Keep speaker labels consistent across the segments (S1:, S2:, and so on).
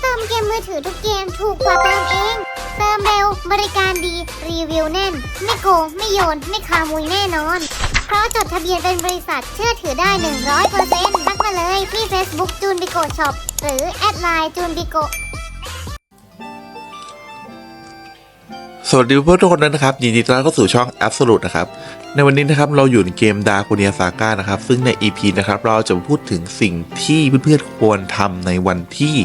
S1: เติมเกมมือถือทุกเกมถูกกว่าเติมเอง เติมเร็วบริการดี รีวิวแน่น ไม่โกง ไม่โยน ไม่คามุยแน่นอน เพราะจดทะเบียนเป็นบริษัทเชื่อถือได้ 100%ทักมาเลยที่ Facebook จูนบิโกช็อปหรือแอดไลน์จูนบิโก
S2: สวัสดีเพื่อนทุกคนนะครับยินดีต้อนรับเข้าสู่ช่อง Absolute นะครับในวันนี้นะครับเราอยู่ในเกมดาโ o เนียซาก้านะครับซึ่งใน EP นะครับเราจะพูดถึงสิ่งที่เพื่อนๆควรทำในวันที่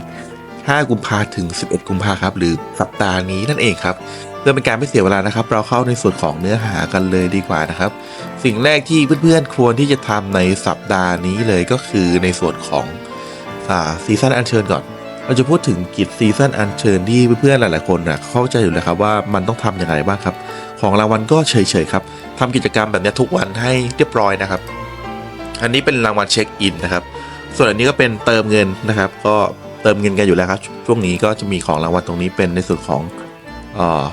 S2: 5 กุมภาถึง 11 กุมภาครับ หรือสัปดาห์นี้นั่นเองครับ เพื่อเป็นการไม่เสียเวลานะครับ เราเข้าในส่วนของเนื้อหากันเลยดีกว่านะครับ สิ่งแรกที่เพื่อนๆควรที่จะทำในสัปดาห์นี้เลยก็คือในส่วนของซีซั่นอันเชิญก่อน เราจะพูดถึงกิจซีซั่นอันเชิญที่เพื่อนๆหลายๆคนนะเข้าใจอยู่แล้วครับว่ามันต้องทำอย่างไรบ้างครับ ของรางวัลก็เฉยๆครับทำกิจกรรมแบบนี้ทุกวันให้เรียบร้อยนะครับ อันนี้เป็นรางวัลเช็คอินนะครับ ส่วนอันนี้ก็เป็นเติมเงินนะครับ ก็ ติมเงินกันอยู่แล้วครับ ช่วงนี้ก็จะมีของรางวัลตรงนี้เป็นในส่วนของเอ่อ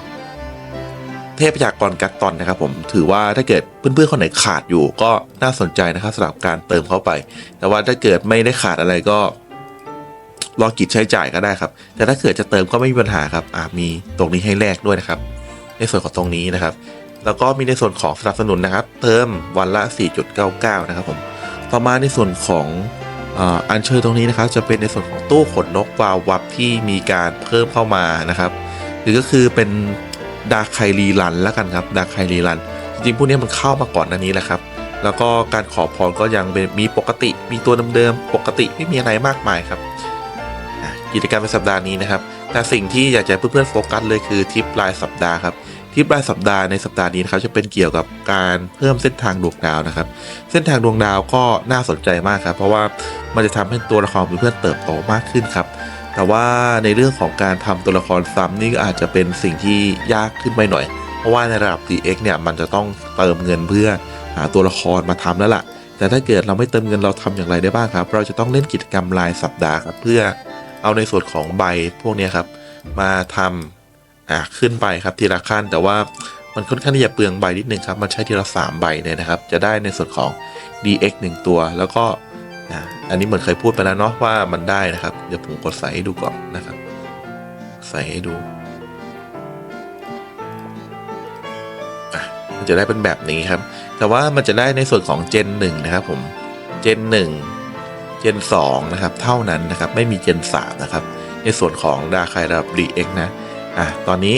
S2: เทพยากรกัตตอนนะครับผมถือว่าถ้าเกิดเพื่อนๆคนไหนขาดอยู่ก็น่าสนใจนะครับสำหรับการเติมเข้าไป แต่ว่าถ้าเกิดไม่ได้ขาดอะไรก็รอกิจใช้จ่ายก็ได้ครับ แต่ถ้าเกิดจะเติมก็ไม่มีปัญหาครับอ่ามีตรงนี้ให้แลกด้วยนะครับ ในส่วนของตรงนี้นะครับ แล้วก็มีในส่วนของสนับสนุนนะครับ เติมวันละ 4.99 นะครับผม ต่อมาในส่วนของ อันเชิญตรงนี้นะครับจะเป็นในส่วนของตู้ขนนกวาววับที่มีการเพิ่มเข้ามานะครับ หรือก็คือเป็นดาร์คไครีรันแล้วกันครับดาร์คไครีรัน จริงๆพวกนี้มันเข้ามาก่อนหน้านี้แหละครับ แล้วก็การขอพรก็ยังเป็นมีปกติมีตัวเดิมๆปกติไม่มีอะไรมากมายครับกิจกรรมในสัปดาห์นี้นะครับ แต่สิ่งที่อยากจะเพื่อนๆโฟกัสเลยคือทริปรายสัปดาห์ครับ ทิปรายสัปดาห์ในสัปดาห์นี้นะครับจะเป็นเกี่ยวกับการเพิ่มเส้นทางดวงดาวนะครับ เส้นทางดวงดาวก็น่าสนใจมากครับ เพราะว่ามันจะทำให้ตัวละครเพื่อนเติบโตมากขึ้นครับ แต่ว่าในเรื่องของการทำตัวละครซ้ำนี่ก็อาจจะเป็นสิ่งที่ยากขึ้นไปหน่อย เพราะว่าในระดับ DX เนี่ยมันจะต้องเติมเงินเพื่อหาตัวละครมาทำแล้วล่ะ แต่ถ้าเกิดเราไม่เติมเงินเราทำอย่างไรได้บ้างครับ เราจะต้องเล่นกิจกรรมรายสัปดาห์ครับเพื่อเอาในส่วนของใบพวกนี้ครับมาทำ อ่าขึ้นไปครับทีละขั้นแต่ว่ามันค่อนข้างที่จะเปลืองใบนิดนึงครับ มันใช้ทีละสามใบเลยนะครับ จะได้ในส่วนของ DX 1 ตัว แล้วก็อ่าอันนี้เหมือนเคยพูดไปแล้วเนาะว่ามันได้นะครับ เดี๋ยวผมกดใส่ให้ดูก่อนนะครับ ใส่ให้ดูมันจะได้เป็นแบบนี้ครับ แต่ว่ามันจะได้ในส่วนของ Gen 1 นะครับ ผม Gen 1 Gen 2 นะครับ เท่านั้นนะครับ ไม่มี Gen 3 นะครับ ในส่วนของดาคายระดับ DX นะ อะตอนนี้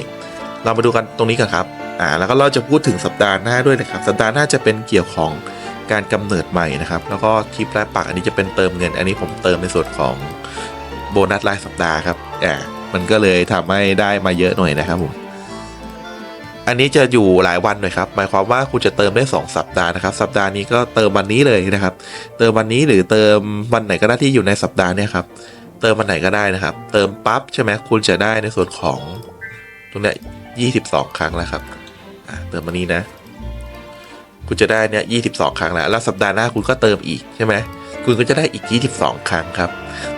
S2: เรามาดูกันตรงนี้กันครับอ่าแล้วก็เราจะพูดถึงสัปดาห์หน้าด้วยนะครับ สัปดาห์หน้าจะเป็นเกี่ยวของการกำเนิดใหม่นะครับ แล้วก็ทิปแรกปักอันนี้จะเป็นเติมเงิน อันนี้ผมเติมในส่วนของโบนัสรายสัปดาห์ครับอ่ามันก็เลยทำให้ได้มาเยอะหน่อยนะครับผมอันนี้จะอยู่หลายวันหน่อยครับ หมายความว่าคุณจะเติมได้ 2 สัปดาห์นะครับ สัปดาห์นี้ก็เติมวันนี้เลยนะครับ เติมวันนี้หรือเติมวันไหนก็ได้ที่อยู่ในสัปดาห์เนี่ยครับ เติมวันไหนก็ได้นะครับ เติมปั๊บใช่ไหมคุณจะได้ในส่วนของ รงเนี้ยยี่สิบสองครั้งแล้วครับเติมมานี้นะ คุณจะได้เนี่ยยี่สิบสองครั้งแล้วแล้วสัปดาห์หน้าคุณก็เติมอีกใช่ไหมคุณก็จะได้อีก 22 ครั้งครับ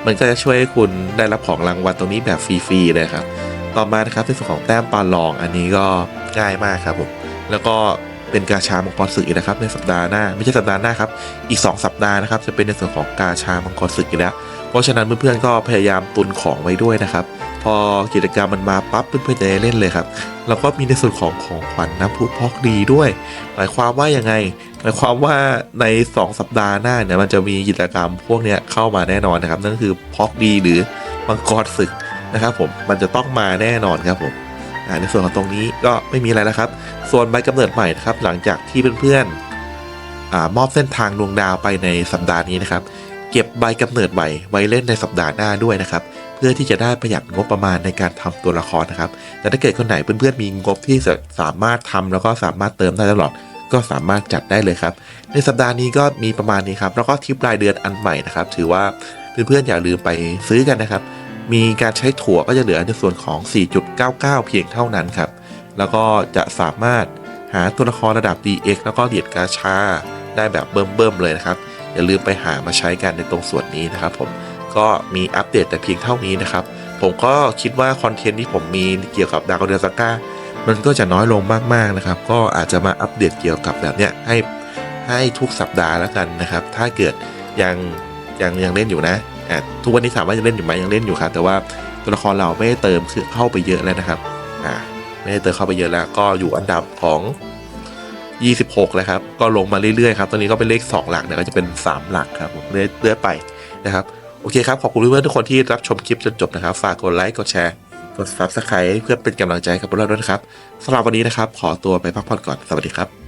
S2: มันก็จะช่วยให้คุณได้รับของรางวัลตรงนี้แบบฟรีๆเลยครับ ต่อมานะครับในส่วนของแต้มปลาลองอันนี้ก็ง่ายมากครับผม แล้วก็ เป็นกาชามังกรศึกอีกนะครับในสัปดาห์หน้า ไม่ใช่สัปดาห์หน้าครับ อีก 2 สัปดาห์นะครับจะเป็นในส่วนของกาชามังกรศึกอีกแล้ว เพราะฉะนั้นเพื่อนๆก็พยายามตุนของไว้ด้วยนะครับ พอกิจกรรมมันมาปั๊บเพื่อนๆจะได้เล่นเลยครับแล้วก็มีในส่วนของของขวัญน้ำพุพอกดีด้วย หมายความว่ายังไง หมายความว่าใน 2 สัปดาห์หน้าเนี่ยมันจะมีกิจกรรมพวกเนี้ยเข้ามาแน่นอนนะครับนั่นคือพอกดีหรือมังกรศึกนะครับผมมันจะต้องมาแน่นอนครับผม ในส่วนของตรงนี้ก็ไม่มีอะไรแล้วครับ ส่วนใบกำเนิดใหม่นะครับ หลังจากที่เพื่อนๆอมอบเส้นทางดวงดาวไปในสัปดาห์นี้นะครับ เก็บใบกำเนิดใหม่ไว้เล่นในสัปดาห์หน้าด้วยนะครับ เพื่อที่จะได้ประหยัดงบประมาณในการทำตัวละครนะครับ แต่ถ้าเกิดคนไหนเพื่อนๆมีงบที่สามารถทำแล้วก็สามารถเติมได้ตลอดก็สามารถจัดได้เลยครับ ในสัปดาห์นี้ก็มีประมาณนี้ครับ แล้วก็ทิปรายเดือนอันใหม่นะครับ ถือว่าเพื่อนๆอย่าลืมไปซื้อกันนะครับ มีการใช้ถั่วก็จะเหลือในส่วนของ 4.99 เพียงเท่านั้นครับ แล้วก็จะสามารถหาตัวละครระดับ DX แล้วก็เหรียญกาชา ได้แบบเบิ่มๆเลยนะครับ อย่าลืมไปหามาใช้กันในตรงส่วนนี้นะครับผมก็มีอัปเดตแต่เพียงเท่านี้นะครับ ผมก็คิดว่าคอนเทนต์ที่ผมมีเกี่ยวกับดากอนเดอร์ซาก้ามันก็จะน้อยลงมากๆนะครับ ก็อาจจะมาอัปเดตเกี่ยวกับแบบเนี้ยให้ให้ทุกสัปดาห์แล้วกันนะครับ ถ้าเกิดยังยังยังเล่นอยู่นะ ทุกวันนี้ถามว่ายังเล่นอยู่ไหมยังเล่นอยู่ครับ แต่ว่าตัวละครเราไม่ได้เติมคือเข้าไปเยอะแล้วนะครับอ่าไม่ได้เติมเข้าไปเยอะแล้ว ก็อยู่อันดับของ 26 แล้วครับ ก็ลงมาเรื่อยๆครับตอนนี้ก็เป็นเลข 2 หลักเนี่ยก็จะเป็น 3 หลักครับผมเรื่อยเรื่อยไปนะครับโอเคครับ ขอบคุณเพื่อนๆทุกคนที่รับชมคลิปจนจบนะครับ ฝากกดไลค์กดแชร์กด subscribe เพื่อเป็นกำลังใจกับพวกเราด้วยนะครับสำหรับวันนี้นะครับ ขอตัวไปพักผ่อนก่อนสวัสดีครับ